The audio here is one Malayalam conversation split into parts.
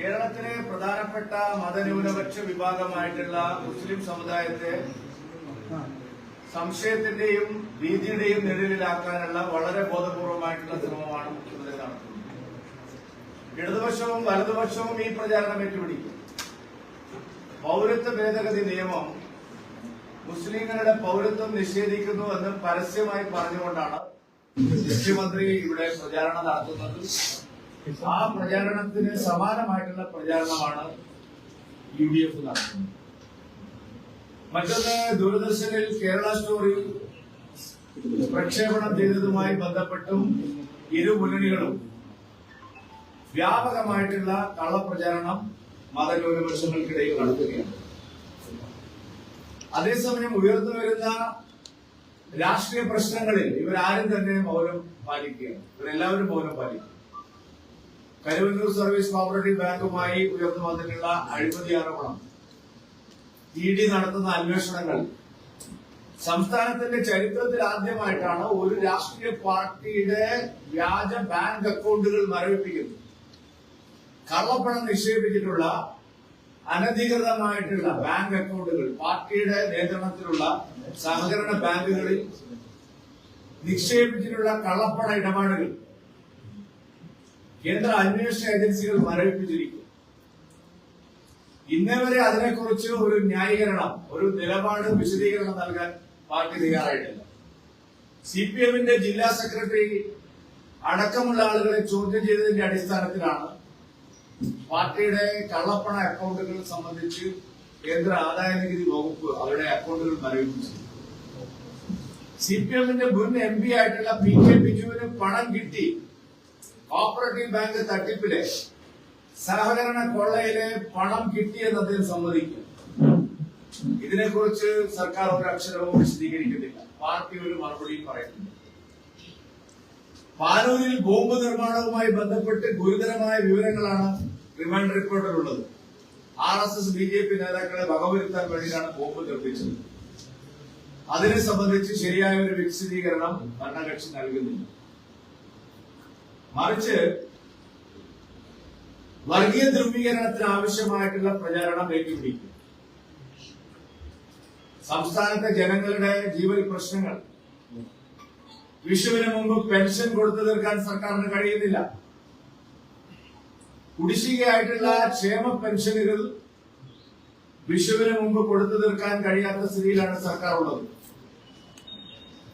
കേരളത്തിലെ പ്രധാനപ്പെട്ട മതന്യൂനപക്ഷ വിഭാഗമായിട്ടുള്ള മുസ്ലിം സമുദായത്തെ സംശയത്തിന്റെയും ഭീതിയുടെയും നിഴലിലാക്കാനുള്ള വളരെ ബോധപൂർവമായിട്ടുള്ള ശ്രമമാണ് മുഖ്യമന്ത്രി നടത്തുന്നത്. ഇടതുപക്ഷവും വലതുപക്ഷവും ഈ പ്രചാരണം ഏറ്റുപിടിക്കും. പൗരത്വ ഭേദഗതി നിയമം മുസ്ലിങ്ങളുടെ പൗരത്വം നിഷേധിക്കുന്നു എന്ന് പരസ്യമായി പറഞ്ഞുകൊണ്ടാണ് മുഖ്യമന്ത്രി ഇവിടെ പ്രചാരണം നടത്തുന്നത്. ആ പ്രചാരണത്തിന് സമാനമായിട്ടുള്ള പ്രചാരണമാണ് യു ഡി എഫ് നടത്തുന്നത്. മറ്റൊന്ന് ദൂരദർശനിൽ കേരള സ്റ്റോറി പ്രക്ഷേപണം ചെയ്തതുമായി ബന്ധപ്പെട്ടും ഇരു മുന്നണികളും വ്യാപകമായിട്ടുള്ള കള്ളപ്രചാരണം മതന്യൂനപക്ഷങ്ങൾക്കിടയിൽ നടത്തുകയാണ്. അതേസമയം ഉയർന്നു വരുന്ന രാഷ്ട്രീയ പ്രശ്നങ്ങളിൽ ഇവരാരും തന്നെ മൗനം പാലിക്കുകയാണ്. ഇവരെല്ലാവരും മൗനം പാലിക്കും. കരുവന്നൂർ സർവീസ് കോപ്പറേറ്റീവ് ബാങ്കുമായി ഉയർന്നു വന്നിട്ടുള്ള അഴിമതി ആരോപണം. ഇ ഡി നടത്തുന്ന അന്വേഷണങ്ങൾ. സംസ്ഥാനത്തിന്റെ ചരിത്രത്തിൽ ആദ്യമായിട്ടാണ് ഒരു രാഷ്ട്രീയ പാർട്ടിയുടെ വ്യാജ ബാങ്ക് അക്കൗണ്ടുകൾ മരവിപ്പിക്കുന്നത്. കള്ളപ്പണം നിക്ഷേപിച്ചിട്ടുള്ള അനധികൃതമായിട്ടുള്ള ബാങ്ക് അക്കൗണ്ടുകൾ പാർട്ടിയുടെ നിയന്ത്രണത്തിലുള്ള സഹകരണ ബാങ്കുകളിൽ നിക്ഷേപിച്ചിട്ടുള്ള കള്ളപ്പണ ഇടപാടുകൾ. കേന്ദ്ര അന്വേഷണ ഏജൻസികൾ മരവിപ്പിച്ചിരിക്കും ഇന്നേ വരെ അതിനെക്കുറിച്ച് ഒരു ന്യായീകരണം ഒരു നിലപാട് വിശദീകരണം നൽകാൻ പാർട്ടി തയ്യാറായിട്ടില്ല. സി പി എമ്മിന്റെ ജില്ലാ സെക്രട്ടറി അടക്കമുള്ള ആളുകളെ ചോദ്യം ചെയ്തതിന്റെ അടിസ്ഥാനത്തിലാണ് പാർട്ടിയുടെ കള്ളപ്പണ അക്കൗണ്ടുകൾ സംബന്ധിച്ച് കേന്ദ്ര ആദായ നികുതി വകുപ്പ് അവരുടെ അക്കൗണ്ടുകൾ മരവിപ്പിച്ചു സി പി എമ്മിന്റെ മുൻ എം പി ആയിട്ടുള്ള പി കെ ബിജുവിന് പണം കിട്ടി. കോപ്പറേറ്റീവ് ബാങ്ക് തട്ടിപ്പിലെ സഹകരണ കൊള്ളയിലെ പണം കിട്ടിയെന്ന് അദ്ദേഹം സമ്മതിക്കും. ഇതിനെക്കുറിച്ച് സർക്കാർ ഒരു അക്ഷരവും വിശദീകരിക്കുന്നില്ല. പാർട്ടി ഒരു മറുപടിയും പറയുന്നില്ല. പാനൂരിൽ ബോംബ് നിർമ്മാണവുമായി ബന്ധപ്പെട്ട് ഗുരുതരമായ വിവരങ്ങളാണ് remand റിപ്പോർട്ടിലുള്ളത്. R S S B J P നേതാക്കളെ വകവരുത്താൻ വേണ്ടിയാണ് ബോംബ് നിർമ്മിച്ചത്. അതിനെ സംബന്ധിച്ച് ശരിയായ ഒരു വിശദീകരണം ഭരണകക്ഷി നൽകുന്നില്ല. മറിച്ച് വർഗീയ ധ്രുവീകരണത്തിന് ആവശ്യമായിട്ടുള്ള പ്രചാരണം ഏറ്റുപിടിക്കും. സംസ്ഥാനത്തെ ജനങ്ങളുടെ ജീവൽ പ്രശ്നങ്ങൾ. വിഷുവിന് മുമ്പ് പെൻഷൻ കൊടുത്തു തീർക്കാൻ സർക്കാരിന് കഴിയുന്നില്ല. കുടിശ്ശികയായിട്ടുള്ള ക്ഷേമ പെൻഷനുകൾ വിഷുവിന് മുമ്പ് കൊടുത്തു തീർക്കാൻ കഴിയാത്ത സ്ഥിതിയിലാണ് സർക്കാർ ഉള്ളത്.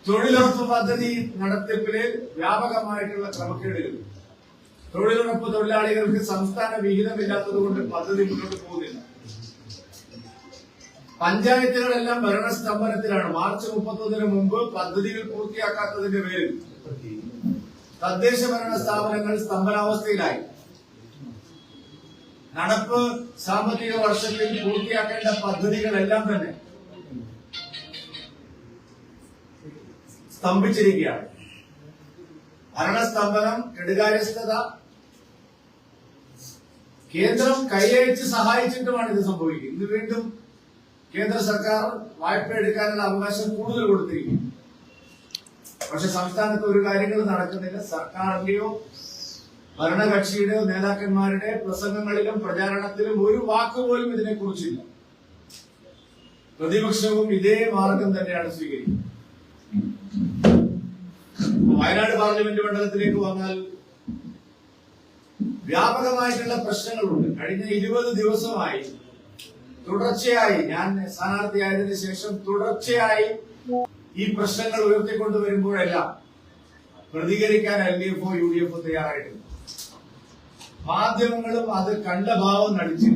തൊഴിലുറപ്പ് പദ്ധതി നടത്തിപ്പിൽ വ്യാപകമായിട്ടുള്ള ക്രമക്കേടുകൾ. തൊഴിലുറപ്പ് തൊഴിലാളികൾക്ക് സംസ്ഥാന വിഹിതമില്ലാത്തത് കൊണ്ട് പദ്ധതി മുന്നോട്ട് പോകുന്നില്ല. പഞ്ചായത്തുകളെല്ലാം ഭരണസ്തംഭനത്തിലാണ്. മാർച്ച് മുപ്പത്തൊന്നിന് മുമ്പ് പദ്ധതികൾ പൂർത്തിയാക്കാത്തതിന്റെ പേരിൽ തദ്ദേശ ഭരണ സ്ഥാപനങ്ങൾ സ്തംഭനാവസ്ഥയിലായി. നടപ്പ് സാമ്പത്തിക വർഷത്തിൽ പൂർത്തിയാക്കേണ്ട പദ്ധതികളെല്ലാം തന്നെ സ്തംഭിച്ചിരിക്കുകയാണ്. ഭരണസ്തംഭനം കെടുകാര്യസ്ഥത കേന്ദ്രം കൈയച്ച് സഹായിച്ചിട്ടുമാണ് ഇത് സംഭവിക്കുന്നത്. ഇത് വീണ്ടും കേന്ദ്ര സർക്കാർ വായ്പ എടുക്കാനുള്ള അവകാശം കൂടുതൽ കൊടുത്തിരിക്കും പക്ഷെ സംസ്ഥാനത്ത് ഒരു കാര്യങ്ങളും നടക്കുന്നില്ല. സർക്കാരിന്റെയോ ഭരണകക്ഷിയുടെയോ നേതാക്കന്മാരുടെ പ്രസംഗങ്ങളിലും പ്രചാരണത്തിലും ഒരു വാക്ക് പോലും ഇതിനെക്കുറിച്ചില്ല പ്രതിപക്ഷവും ഇതേ മാർഗം തന്നെയാണ് സ്വീകരിക്കുന്നത്. വയനാട് പാർലമെന്റ് മണ്ഡലത്തിലേക്ക് വന്നാൽ വ്യാപകമായിട്ടുള്ള പ്രശ്നങ്ങളുണ്ട്. കഴിഞ്ഞ ഇരുപത് ദിവസമായി തുടർച്ചയായി ഞാൻ സ്ഥാനാർത്ഥിയായതിനു ശേഷം തുടർച്ചയായി ഈ പ്രശ്നങ്ങൾ ഉയർത്തിക്കൊണ്ടുവരുമ്പോഴെല്ലാം പ്രതികരിക്കാൻ എൽ ഡി എഫോ യു ഡി എഫോ തയ്യാറായിട്ടുണ്ട്. മാധ്യമങ്ങളും അത് കണ്ട ഭാവം നടിച്ചു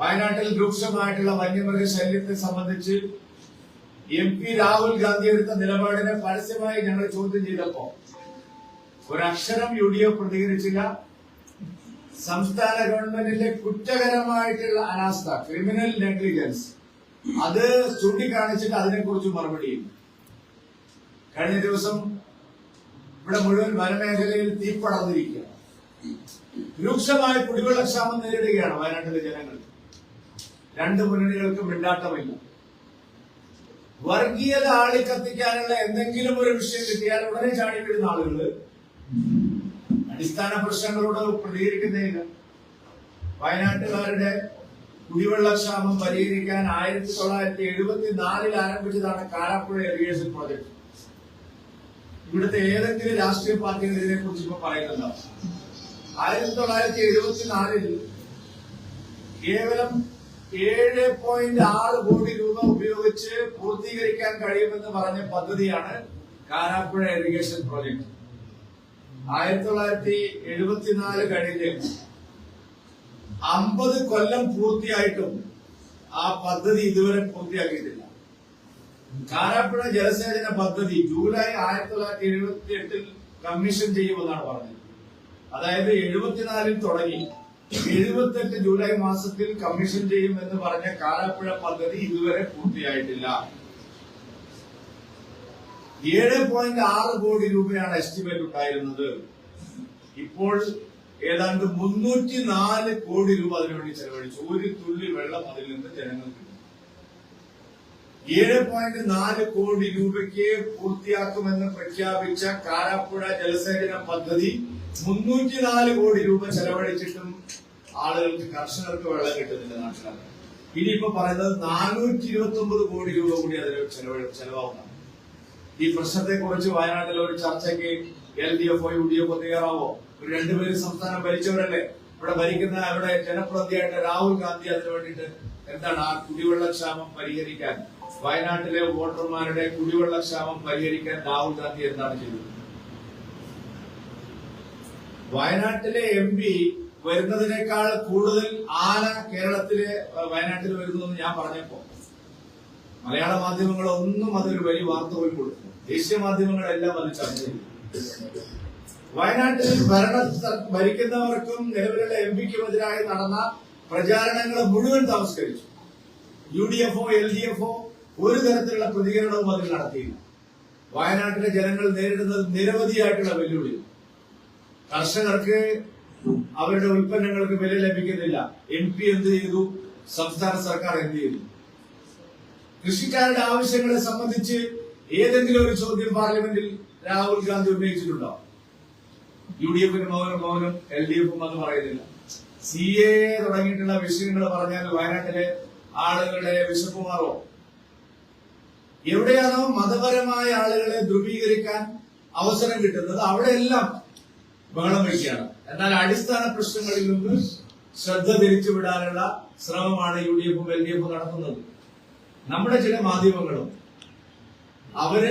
വയനാട്ടിൽ രൂക്ഷമായിട്ടുള്ള വന്യമൃഗ ശല്യത്തെ സംബന്ധിച്ച് എം പി രാഹുൽ ഗാന്ധി എടുത്ത നിലപാടിനെ പരസ്യമായി ഞങ്ങൾ ചോദ്യം ചെയ്തപ്പോ ഒരക്ഷരം യു ഡി എഫ് പ്രതികരിച്ചില്ല. സംസ്ഥാന ഗവൺമെന്റിന്റെ കുറ്റകരമായിട്ടുള്ള അനാസ്ഥ ക്രിമിനൽ നെഗ്ലിജൻസ് അത് ചൂണ്ടിക്കാണിച്ചിട്ട് അതിനെക്കുറിച്ച് മറുപടിയില്ല കഴിഞ്ഞ ദിവസം ഇവിടെ മുഴുവൻ വനമേഖലയിൽ തീപ്പടർന്നിരിക്കുക രൂക്ഷമായ കുടിവെള്ളക്ഷാമം നേരിടുകയാണ് വയനാട്ടിലെ ജനങ്ങൾ രണ്ട് മുന്നണികൾക്കും മിണ്ടാട്ടമില്ല. വർഗീയത ആളിക്കത്തിക്കാനുള്ള എന്തെങ്കിലും ഒരു വിഷയം കിട്ടിയാൽ ഉടനെ ചാടി വിടുന്ന ആളുകൾ അടിസ്ഥാന പ്രശ്നങ്ങളോട് പ്രതികരിക്കുന്നില്ല വയനാട്ടുകാരുടെ കുടിവെള്ളക്ഷാമം പരിഹരിക്കാൻ ആയിരത്തി തൊള്ളായിരത്തി എഴുപത്തി നാലിൽ ആരംഭിച്ചതാണ് കാരാപ്പുഴ എറിയേഴ്സ് പ്രോജക്ട്. ഇവിടുത്തെ ഏതെങ്കിലും രാഷ്ട്രീയ പാർട്ടികൾ ഇതിനെ കുറിച്ച് ഇപ്പൊ പറയുന്നുണ്ടോ? ആയിരത്തി തൊള്ളായിരത്തി എഴുപത്തിനാലിൽ കേവലം ഏഴ് പോയിന്റ് ആറ് കോടി രൂപ ഉപയോഗിച്ച് പൂർത്തീകരിക്കാൻ കഴിയുമെന്ന് പറഞ്ഞ പദ്ധതിയാണ് കാനാപ്പുഴ ഇറിഗേഷൻ പ്രോജക്ട് ആയിരത്തി തൊള്ളായിരത്തി എഴുപത്തിനാല് കഴിഞ്ഞ് അമ്പത് കൊല്ലം പൂർത്തിയായിട്ടും ആ പദ്ധതി ഇതുവരെ പൂർത്തിയാക്കിയിട്ടില്ല. കാരാപ്പുഴ ജലസേചന പദ്ധതി ജൂലൈ ആയിരത്തി തൊള്ളായിരത്തി എഴുപത്തി എട്ടിൽ കമ്മീഷൻ ചെയ്യുമെന്നാണ് പറഞ്ഞത്. അതായത് എഴുപത്തിനാലിൽ തുടങ്ങി. എഴുപത്തെട്ട് ജൂലൈ മാസത്തിൽ കമ്മീഷൻ ചെയ്യുമെന്ന് പറഞ്ഞ കാലാപ്പുഴ പദ്ധതി ഇതുവരെ പൂർത്തിയായിട്ടില്ല. ഏഴ് പോയിന്റ് ആറ് കോടി രൂപയാണ് എസ്റ്റിമേറ്റ് ഉണ്ടായിരുന്നത്. ഇപ്പോൾ ഏതാണ്ട് മുന്നൂറ്റി നാല് കോടി രൂപ അതിനുവേണ്ടി ചെലവഴിച്ചു. ഒരു തുള്ളി വെള്ളം അതിൽ നിന്ന് ജനങ്ങൾക്ക് ഏഴ് പോയിന്റ് നാല് കോടി രൂപയ്ക്ക് പൂർത്തിയാക്കുമെന്ന് പ്രഖ്യാപിച്ച കാരാപ്പുഴ ജലസേചന പദ്ധതി മുന്നൂറ്റി നാല് കോടി രൂപ ചെലവഴിച്ചിട്ടും ആളുകൾക്ക് കർഷകർക്ക് വെള്ളം കിട്ടുന്നില്ല നാട്ടിലാണ് ഇനിയിപ്പോ പറയുന്നത് നാനൂറ്റി ഇരുപത്തി ഒമ്പത് കോടി രൂപ കൂടി അതിൽ ചെലവഴി ചെലവാകുന്നതാണ് ഈ പ്രശ്നത്തെ കുറിച്ച് വയനാട്ടിൽ ഒരു ചർച്ചയ്ക്ക് എൽ ഡി എഫോ യു ഡി എഫോ തയ്യാറാവോ? ഒരു രണ്ടുപേരും സംസ്ഥാനം ഭരിച്ചവരല്ലേ? ഇവിടെ ഭരിക്കുന്ന അവിടെ ജനപ്രതിയായിട്ട് രാഹുൽ ഗാന്ധി അതിനു വേണ്ടിയിട്ട് എന്താണ് ആ കുടിവെള്ളക്ഷാമം പരിഹരിക്കാൻ വയനാട്ടിലെ വോട്ടർമാരുടെ കുടിവെള്ളക്ഷാമം പരിഹരിക്കാൻ രാഹുൽ ഗാന്ധി എന്താണ് ചെയ്തത്? വയനാട്ടിലെ എം പി വരുന്നതിനേക്കാൾ കൂടുതൽ ആന കേരളത്തിലെ വയനാട്ടിൽ വരുന്നതെന്ന് ഞാൻ പറഞ്ഞപ്പോ മലയാള മാധ്യമങ്ങളൊന്നും അതൊരു വലിയ വാർത്ത പോയി കൊടുത്തു ദേശീയ മാധ്യമങ്ങളെല്ലാം അത് ചർച്ച ചെയ്തു. വയനാട്ടിൽ ഭരണ ഭരിക്കുന്നവർക്കും നിലവിലുള്ള എം പിക്കുമെതിരായി നടന്ന പ്രചാരണങ്ങൾ മുഴുവൻ തമസ്കരിച്ചു. യു ഡി എഫോ എൽ ഡി എഫോ ഒരു തരത്തിലുള്ള പ്രതികരണവും അതിൽ നടത്തിയില്ല. വയനാട്ടിലെ ജനങ്ങൾ നേരിടുന്നത് നിരവധിയായിട്ടുള്ള വെല്ലുവിളി. കർഷകർക്ക് അവരുടെ ഉൽപ്പന്നങ്ങൾക്ക് വില ലഭിക്കുന്നില്ല. എം പി എന്ത് ചെയ്തു? സംസ്ഥാന സർക്കാർ എന്ത് ചെയ്തു? കൃഷിക്കാരുടെ ആവശ്യങ്ങളെ സംബന്ധിച്ച് ഏതെങ്കിലും ഒരു ചോദ്യം പാർലമെന്റിൽ രാഹുൽ ഗാന്ധി ഉന്നയിച്ചിട്ടുണ്ടോ? യു ഡി എഫിന് മൗനം മൗനം എൽ ഡി എഫും അത് പറയുന്നില്ല. സി എ തുടങ്ങിയിട്ടുള്ള വിഷയങ്ങൾ പറഞ്ഞാൽ വയനാട്ടിലെ ആളുകളുടെ വിശപ്പ് എവിടെയാണോ മതപരമായ ആളുകളെ ധ്രുവീകരിക്കാൻ അവസരം കിട്ടുന്നത് അവിടെയെല്ലാം ബഹളം വയ്ക്കുകയാണ്. എന്നാൽ അടിസ്ഥാന പ്രശ്നങ്ങളിൽ നിന്ന് ശ്രദ്ധ തിരിച്ചുവിടാനുള്ള ശ്രമമാണ് യു ഡി എഫും എൽ ഡി എഫും നടത്തുന്നത്. നമ്മുടെ ചില മാധ്യമങ്ങളും അവർ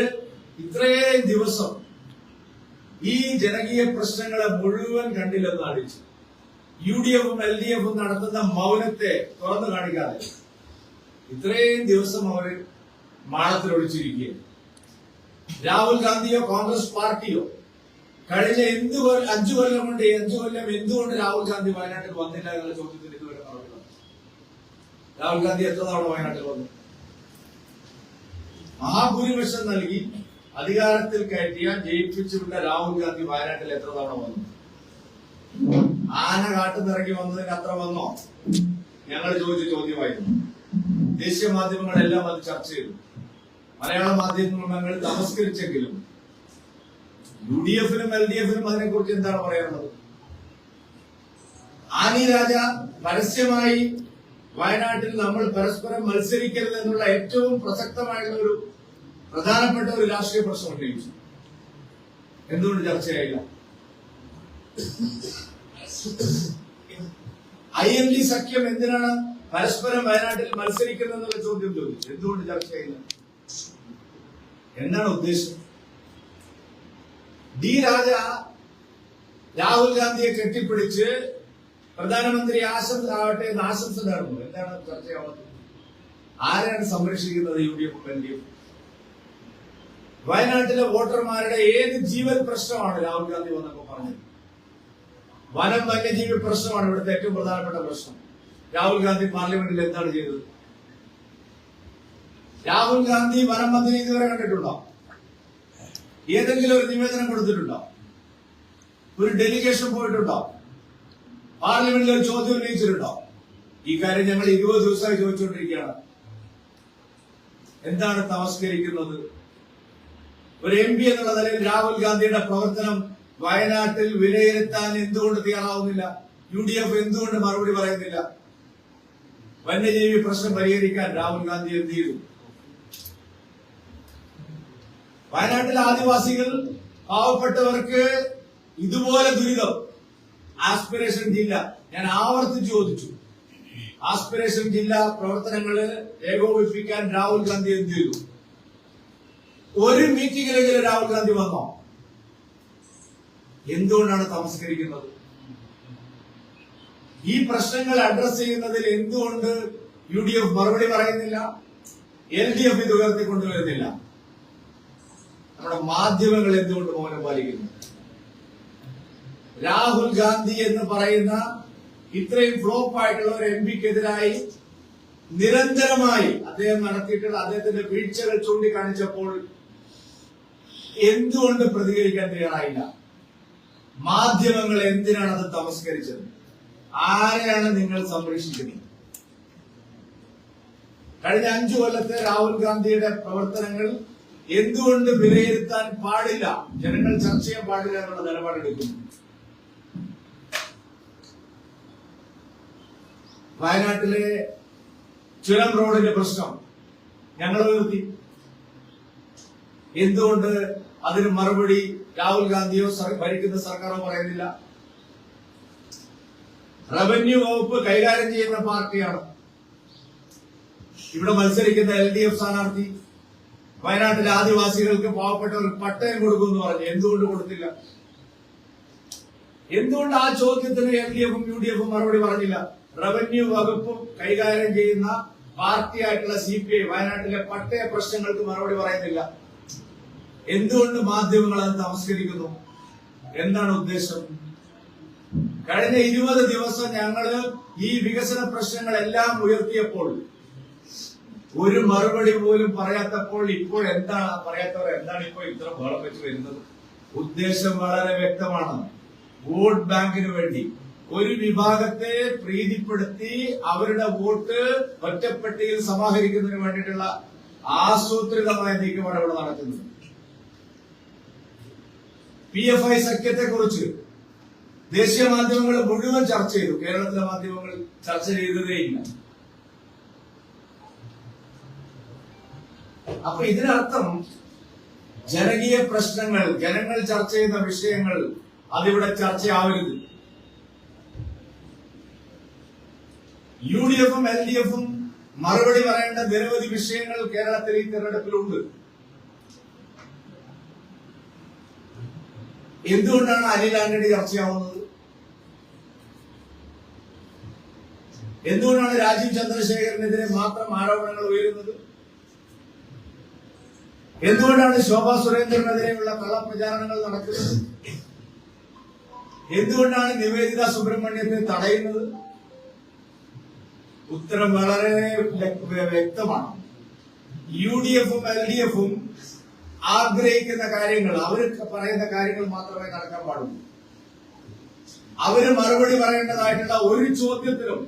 ഇത്രയും ദിവസം ഈ ജനകീയ പ്രശ്നങ്ങളെ മുഴുവൻ കണ്ടില്ലെന്ന് അടിച്ചു യു ഡി എഫും എൽ ഡി എഫും നടത്തുന്ന മൗനത്തെ തുറന്നു കാണിക്കാതെ ഇത്രയും ദിവസം അവർ മാളത്തിൽ ഒളിച്ചിരിക്കുകയാണ്. രാഹുൽ ഗാന്ധിയോ കോൺഗ്രസ് പാർട്ടിയോ? കഴിഞ്ഞ എന്ത് അഞ്ചു കൊല്ലം കൊണ്ട് അഞ്ചു കൊല്ലം എന്തുകൊണ്ട് രാഹുൽ ഗാന്ധി വയനാട്ടിൽ വന്നില്ല എന്നുള്ള ചോദ്യത്തിന് ഇതുവരെ മറുപടി. രാഹുൽ ഗാന്ധി എത്ര തവണ വയനാട്ടിൽ വന്നു? മഹാഭൂരിപക്ഷം നൽകി അധികാരത്തിൽ കയറ്റിയ ജയിപ്പിച്ചുവിട്ട രാഹുൽ ഗാന്ധി വയനാട്ടിൽ എത്ര തവണ വന്നു? ആന കാട്ടുനിറങ്ങി വന്നതിന് അത്ര വന്നോ? ഞങ്ങൾ ചോദിച്ച ചോദ്യമായിരുന്നു. ദേശീയ മാധ്യമങ്ങളെല്ലാം അത് ചർച്ച ചെയ്തു. മലയാള മാധ്യമങ്ങൾ നമസ്കരിച്ചെങ്കിലും യു ഡി എഫിനും എൽ ഡി എഫിനും അതിനെ കുറിച്ച് എന്താണ് പറയാനുള്ളത്? ആനി രാജ പരസ്യമായി വയനാട്ടിൽ നമ്മൾ പരസ്പരം മത്സരിക്കരുത് എന്നുള്ള ഏറ്റവും പ്രസക്തമായിട്ടുള്ള ഒരു പ്രധാനപ്പെട്ട ഒരു രാഷ്ട്രീയ പ്രശ്നം ഉന്നയിച്ചു. എന്തുകൊണ്ട് ചർച്ചയായില്ല? ഐ എം ഡി സഖ്യം എന്തിനാണ് പരസ്പരം വയനാട്ടിൽ മത്സരിക്കുന്നത് എന്നുള്ള ചോദ്യം ചോദിച്ചു. എന്തുകൊണ്ട് ചർച്ചയായില്ല? എന്താണ് ഉദ്ദേശം? ഡി രാജ രാഹുൽ ഗാന്ധിയെ കെട്ടിപ്പിടിച്ച് പ്രധാനമന്ത്രി ആശംസ ആവട്ടെ എന്ന് ആശംസ നേർന്നു എന്താണ് ചർച്ചയാവുന്നത് ആരാണ് സംരക്ഷിക്കുന്നത് യു ഡി എഫ് ഡി എഫും വയനാട്ടിലെ വോട്ടർമാരുടെ ഏത് ജീവൻ പ്രശ്നമാണ് രാഹുൽ ഗാന്ധി വന്നപ്പോ പറഞ്ഞത്? വനം വന്യജീവി പ്രശ്നമാണ് ഇവിടുത്തെ ഏറ്റവും പ്രധാനപ്പെട്ട പ്രശ്നം. രാഹുൽ ഗാന്ധി പാർലമെന്റിൽ എന്താണ് ചെയ്തത്? രാഹുൽ ഗാന്ധി വനം മന്ത്രി ഇതുവരെ കണ്ടിട്ടുണ്ടോ? ഏതെങ്കിലും ഒരു നിവേദനം കൊടുത്തിട്ടുണ്ടോ? ഒരു ഡെലിഗേഷൻ പോയിട്ടുണ്ടോ? പാർലമെന്റിൽ ഒരു ചോദ്യം ഉന്നയിച്ചിട്ടുണ്ടോ? ഈ കാര്യം ഞങ്ങൾ ഇരുപത് ദിവസമായി ചോദിച്ചുകൊണ്ടിരിക്കുകയാണ്. എന്താണ് തമസ്കരിക്കുന്നത് ഒരു എം പി എന്നുള്ള നിലയിൽ രാഹുൽ ഗാന്ധിയുടെ പ്രവർത്തനം വയനാട്ടിൽ വിലയിരുത്താൻ എന്തുകൊണ്ട് തയ്യാറാവുന്നില്ല? യു ഡി എഫ് എന്തുകൊണ്ട് മറുപടി പറയുന്നില്ല? വന്യജീവി പ്രശ്നം പരിഹരിക്കാൻ രാഹുൽ ഗാന്ധി എന്ത് ചെയ്തു? വയനാട്ടിലെ ആദിവാസികൾ പാവപ്പെട്ടവർക്ക് ഇതുപോലെ ദുരിതം. ആസ്പിറേഷൻ ജില്ല. ഞാൻ ആവർത്തിച്ച് ചോദിച്ചു. ആസ്പിറേഷൻ ജില്ല പ്രവർത്തനങ്ങൾ ഏകോപിപ്പിക്കാൻ രാഹുൽ ഗാന്ധി എന്ത് ചെയ്തു? ഒരു മീറ്റിംഗിലെങ്കിലും രാഹുൽ ഗാന്ധി വന്നോ? എന്തുകൊണ്ടാണ് തമസ്കരിക്കുന്നത് ഈ പ്രശ്നങ്ങൾ അഡ്രസ് ചെയ്യുന്നതിൽ എന്തുകൊണ്ട് യു ഡി എഫ് മറുപടി പറയുന്നില്ല? എൽ ഡി എഫ് ഇത് ഉയർത്തിക്കൊണ്ടുവരുന്നില്ല? നമ്മുടെ മാധ്യമങ്ങൾ എന്തുകൊണ്ട് മൗനം പാലിക്കുന്നു? രാഹുൽ ഗാന്ധി എന്ന് പറയുന്ന ഇത്രയും ഫ്ലോപ്പ് ആയിട്ടുള്ള ഒരു എം പിക്കെതിരായി നിരന്തരമായി അദ്ദേഹം നടത്തിയിട്ടുള്ള അദ്ദേഹത്തിന്റെ വീഴ്ചകൾ ചൂണ്ടിക്കാണിച്ചപ്പോൾ എന്തുകൊണ്ട് പ്രതികരിക്കാൻ തയ്യാറായില്ല? മാധ്യമങ്ങൾ എന്തിനാണ് അത് തമസ്കരിച്ചത്? ആരെയാണ് നിങ്ങൾ സംരക്ഷിക്കുന്നത്? കഴിഞ്ഞ അഞ്ചു കൊല്ലത്തെ രാഹുൽ ഗാന്ധിയുടെ പ്രവർത്തനങ്ങൾ എന്തുകൊണ്ട് വിലയിരുത്താൻ പാടില്ല? ജനങ്ങൾ ചർച്ച ചെയ്യാൻ പാടില്ല എന്നുള്ള നിലപാടെടുക്കുന്നു. വയനാട്ടിലെ ചുരം റോഡിന്റെ പ്രശ്നം ഞങ്ങൾ ഉയർത്തി എന്തുകൊണ്ട് അതിന് മറുപടി രാഹുൽ ഗാന്ധിയോ ഭരിക്കുന്ന സർക്കാരോ പറയുന്നില്ല? റവന്യൂ വകുപ്പ് കൈകാര്യം ചെയ്യുന്ന പാർട്ടിയാണ്. ഇവിടെ മത്സരിക്കുന്ന എൽ ഡി എഫ് സ്ഥാനാർത്ഥി വയനാട്ടിലെ ആദിവാസികൾക്ക് പാവപ്പെട്ടവർക്ക് പട്ടയം കൊടുക്കുമെന്ന് പറഞ്ഞു. എന്തുകൊണ്ട് കൊടുത്തില്ല? എന്തുകൊണ്ട് ആ ചോദ്യത്തിന് എൽ ഡി എഫും യു ഡി എഫും മറുപടി പറഞ്ഞില്ല? റവന്യൂ വകുപ്പും കൈകാര്യം ചെയ്യുന്ന പാർട്ടിയായിട്ടുള്ള സി പി ഐ വയനാട്ടിലെ പട്ടയ പ്രശ്നങ്ങൾക്ക് മറുപടി പറയുന്നില്ല. എന്തുകൊണ്ട് മാധ്യമങ്ങൾ അത് തമസ്കരിക്കുന്നു? എന്താണ് ഉദ്ദേശം? കഴിഞ്ഞ ഇരുപത് ദിവസം ഞങ്ങൾ ഈ വികസന പ്രശ്നങ്ങളെല്ലാം ഉയർത്തിയപ്പോൾ ഒരു മറുപടി പോലും പറയാത്തപ്പോൾ ഇപ്പോൾ എന്താണ് പറയാത്തവർ എന്താണ് ഇപ്പോൾ ഇത്ര ബഹളം വെച്ച് വരുന്നത്? ഉദ്ദേശം വളരെ വ്യക്തമാണ്. വോട്ട് ബാങ്കിന് വേണ്ടി ഒരു വിഭാഗത്തെ പ്രീതിപ്പെടുത്തി അവരുടെ വോട്ട് ഒറ്റപ്പെട്ടിയിൽ സമാഹരിക്കുന്നതിന് വേണ്ടിയിട്ടുള്ള ആസൂത്രിതമായ നീക്കമാണ് ഇവിടെ നടക്കുന്നത്. പി എഫ് ഐ സഖ്യത്തെ കുറിച്ച് ദേശീയ മാധ്യമങ്ങൾ മുഴുവൻ ചർച്ച ചെയ്തു. കേരളത്തിലെ മാധ്യമങ്ങൾ ചർച്ച ചെയ്തതേയില്ല അപ്പൊ ഇതിനർത്ഥം ജനകീയ പ്രശ്നങ്ങൾ ജനങ്ങൾ ചർച്ച ചെയ്യുന്ന വിഷയങ്ങൾ അതിവിടെ ചർച്ചയാവരുത്. യു ഡി എഫും എൽ ഡി എഫും മറുപടി പറയേണ്ട നിരവധി വിഷയങ്ങൾ കേരളത്തിൽ ഈ തെരഞ്ഞെടുപ്പിലുണ്ട്. എന്തുകൊണ്ടാണ് അനിൽ ആന്റണി ചർച്ചയാവുന്നത്? എന്തുകൊണ്ടാണ് രാജീവ് ചന്ദ്രശേഖരനെതിരെ മാത്രം ആരോപണങ്ങൾ ഉയരുന്നത്? എന്തുകൊണ്ടാണ് ശോഭാ സുരേന്ദ്രനെതിരെയുള്ള കള്ളപ്രചാരണങ്ങൾ നടക്കുന്നത്? എന്തുകൊണ്ടാണ് നിവേദിത സുബ്രഹ്മണ്യത്തെ തടയുന്നത്? ഉത്തരം വളരെ വ്യക്തമാണ്. യു ഡി എഫും എൽ ഡി എഫും ആഗ്രഹിക്കുന്ന കാര്യങ്ങൾ അവർ പറയുന്ന കാര്യങ്ങൾ മാത്രമേ നടക്കാൻ പാടുള്ളൂ. അവർ മറുപടി പറയേണ്ടതായിട്ടുള്ള ഒരു ചോദ്യത്തിലും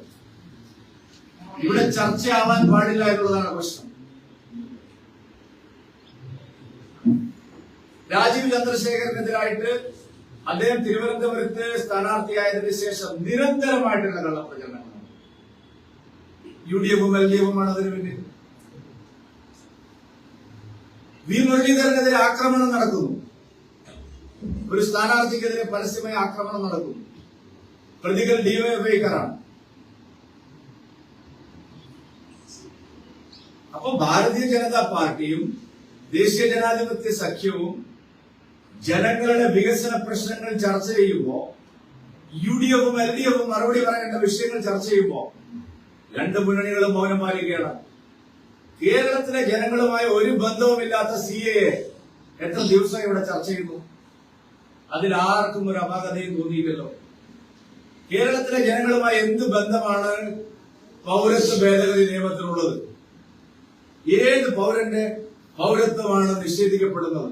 ഇവിടെ ചർച്ചയാവാൻ പാടില്ല എന്നുള്ളതാണ് പ്രശ്നം. രാജീവ് ചന്ദ്രശേഖരനെതിരായിട്ട് അദ്ദേഹം തിരുവനന്തപുരത്ത് സ്ഥാനാർത്ഥിയായതിനു ശേഷം നിരന്തരമായിട്ടുള്ള കള്ളപ്രചരണങ്ങളാണ് യു ഡി എഫും എൽ ഡി എഫുമാണ് അതിന് പിന്നിൽ. വി മുരളീധരനെതിരെ ആക്രമണം നടക്കുന്നു. ഒരു സ്ഥാനാർത്ഥിക്കെതിരെ പരസ്യമായി ആക്രമണം നടക്കുന്നു. പ്രതികൾ ഡിവൈഎഫ്ഐക്കാരാണ്. അപ്പൊ ഭാരതീയ ജനതാ പാർട്ടിയും ദേശീയ ജനാധിപത്യ സഖ്യവും ജനങ്ങളുടെ വികസന പ്രശ്നങ്ങൾ ചർച്ച ചെയ്യുമ്പോൾ യു ഡി എഫും എൽ ഡി എഫും മറുപടി പറയേണ്ട വിഷയങ്ങൾ ചർച്ച ചെയ്യുമ്പോൾ രണ്ട് മുന്നണികളും മൗനം പാലിക്കുകയാണ് കേരളത്തിലെ ജനങ്ങളുമായി ഒരു ബന്ധവുമില്ലാത്ത സി എ എത്ര ദിവസം ഇവിടെ ചർച്ച ചെയ്യുന്നു? അതിൽ ആർക്കും ഒരു അപാകതയും തോന്നിയില്ലല്ലോ. കേരളത്തിലെ ജനങ്ങളുമായി എന്ത് ബന്ധമാണ് പൗരത്വ ഭേദഗതി നിയമത്തിനുള്ളത്? ഏത് പൗരന്റെ പൗരത്വമാണ് നിഷേധിക്കപ്പെടുന്നത്?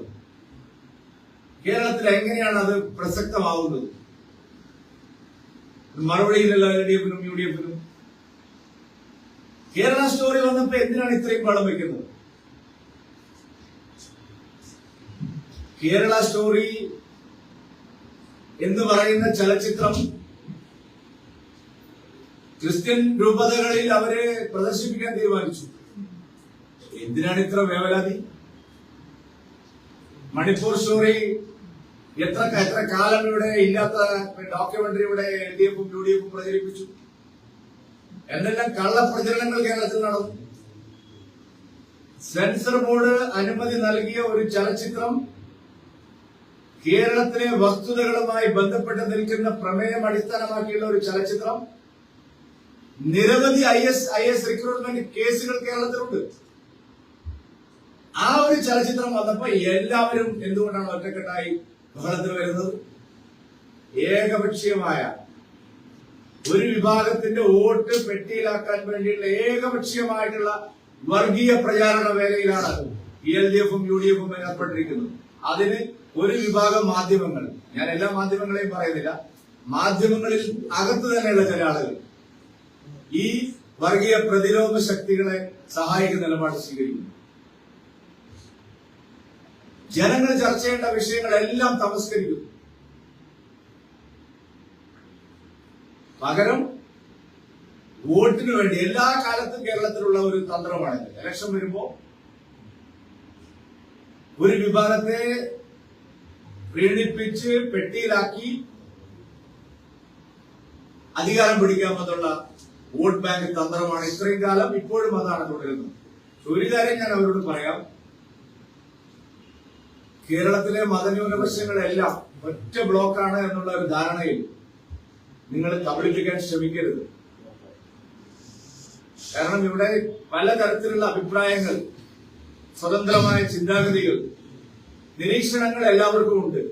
കേരളത്തിൽ എങ്ങനെയാണ് അത് പ്രസക്തമാവുന്നത്? മറുപടിയിലല്ല എൽ ഡി എഫിനും യു ഡി എഫിനും കേരള സ്റ്റോറി വന്നപ്പോ എന്തിനാണ് ഇത്രയും പടം വെക്കുന്നത്? കേരള സ്റ്റോറി എന്ന് പറയുന്ന ചലച്ചിത്രം ക്രിസ്ത്യൻ രൂപതകളിൽ അവരെ പ്രദർശിപ്പിക്കാൻ തീരുമാനിച്ചു. എന്തിനാണ് ഇത്ര വേവലാതി? മണിപ്പൂർ സ്റ്റോറി എത്ര എത്ര കാലം ഇവിടെ ഇല്ലാത്ത ഡോക്യുമെന്ററി ഇവിടെ എൽ ഡി എഫും യു ഡി എഫും പ്രചരിപ്പിച്ചു? എന്തെല്ലാം കള്ളപ്രചരണങ്ങൾ കേരളത്തിൽ നടന്നു? സെൻസർ ബോർഡ് അനുമതി നൽകിയ ഒരു ചലച്ചിത്രം കേരളത്തിലെ വസ്തുതകളുമായി ബന്ധപ്പെട്ട് നിൽക്കുന്ന പ്രമേയം അടിസ്ഥാനമാക്കിയുള്ള ഒരു ചലച്ചിത്രം. നിരവധി I S I S recruitment കേസുകൾ കേരളത്തിലുണ്ട്. ആ ഒരു ചലച്ചിത്രം വന്നപ്പോ എല്ലാവരും എന്തുകൊണ്ടാണ് ഒറ്റക്കെട്ടായി ബഹളത്തിൽ വരുന്നത് ഏകപക്ഷീയമായ ഒരു വിഭാഗത്തിന്റെ വോട്ട് പെട്ടിയിലാക്കാൻ വേണ്ടിയുള്ള ഏകപക്ഷീയമായിട്ടുള്ള വർഗീയ പ്രചാരണ വേലയിലാണ് എൽ ഡി എഫും യു ഡി എഫും ഏർപ്പെട്ടിരിക്കുന്നത്. അതിന് ഒരു വിഭാഗം മാധ്യമങ്ങൾ ഞാൻ എല്ലാ മാധ്യമങ്ങളെയും പറയുന്നില്ല മാധ്യമങ്ങളിൽ അകത്ത് തന്നെയുള്ള ചില ആളുകൾ ഈ വർഗീയ പ്രതിരോധ ശക്തികളെ സഹായിക്കുന്ന നിലപാട് സ്വീകരിക്കുന്നു. ജനങ്ങൾ ചർച്ച ചെയ്യേണ്ട വിഷയങ്ങളെല്ലാം തമസ്കരിക്കുന്നു പകരം വോട്ടിന് വേണ്ടി എല്ലാ കാലത്തും കേരളത്തിലുള്ള ഒരു തന്ത്രമാണിത്. ഇലക്ഷൻ വരുമ്പോ ഒരു വിഭാഗത്തെ പ്രീണിപ്പിച്ച് പെട്ടിയിലാക്കി അധികാരം പിടിക്കാമെന്നുള്ള വോട്ട് ബാങ്ക് തന്ത്രമാണ് ഇത്രയും കാലം ഇപ്പോഴും അതാണ് തുടരുന്നത്. ഒരു കാര്യം ഞാൻ അവരോട് പറയാം. കേരളത്തിലെ മതന്യൂനപക്ഷങ്ങളെല്ലാം ഒറ്റ ബ്ലോക്കാണ് എന്നുള്ള ഒരു ധാരണയിൽ നിങ്ങൾ കബളിപ്പിക്കാൻ ശ്രമിക്കരുത്. കാരണം ഇവിടെ പലതരത്തിലുള്ള അഭിപ്രായങ്ങൾ സ്വതന്ത്രമായ ചിന്താഗതികൾ നിരീക്ഷണങ്ങൾ എല്ലാവർക്കും ഉണ്ട്.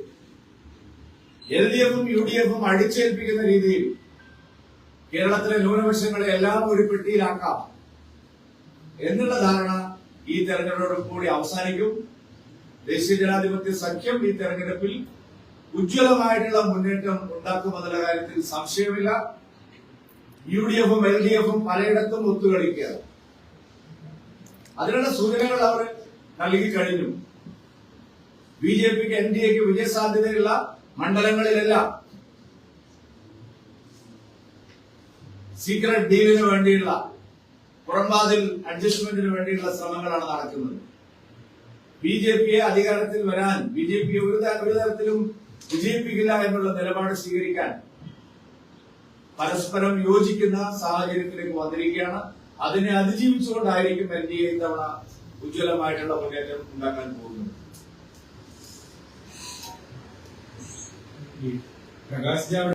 എൽ ഡി എഫും യു ഡി എഫും അടിച്ചേൽപ്പിക്കുന്ന രീതിയിൽ കേരളത്തിലെ ന്യൂനപക്ഷങ്ങളെ എല്ലാം ഒരു പെട്ടിയിലാക്കാം എന്നുള്ള ധാരണ ഈ തെരഞ്ഞെടുപ്പോട് കൂടി അവസാനിക്കും. ദേശീയ ജനാധിപത്യ സഖ്യം ഈ തെരഞ്ഞെടുപ്പിൽ ഉജ്ജ്വലമായിട്ടുള്ള മുന്നേറ്റം ഉണ്ടാക്കുമെന്നുള്ള കാര്യത്തിൽ സംശയമില്ല. യു ഡി എഫും എൽ ഡി എഫും പലയിടത്തും ഒത്തുകളിക്കുക അതിനുള്ള സൂചനകൾ അവർ നൽകി കഴിഞ്ഞു. ബി ജെ പിക്ക് എൻ ഡി എക്ക് വിജയസാധ്യതയുള്ള മണ്ഡലങ്ങളിലെല്ലാം സീക്രട്ട് ഡീലിന് വേണ്ടിയുള്ള പുറംവാതിൽ അഡ്ജസ്റ്റ്മെന്റിന് വേണ്ടിയുള്ള ശ്രമങ്ങളാണ് നടക്കുന്നത്. ബി ജെ പിയെ അധികാരത്തിൽ വരാൻ ബി ജെ പി ഒരു തരത്തിലും വിജയിപ്പിക്കില്ല എന്നുള്ള നിലപാട് സ്വീകരിക്കാൻ പരസ്പരം യോജിക്കുന്ന സാഹചര്യത്തിലേക്ക് വന്നിരിക്കുകയാണ്. അതിനെ അതിജീവിച്ചുകൊണ്ടായിരിക്കും എൻ ഡി എ ഇത്തവണ ഉജ്ജ്വലമായിട്ടുള്ള മുന്നേറ്റം ഉണ്ടാക്കാൻ പോകുന്നത്. പ്രകാശ്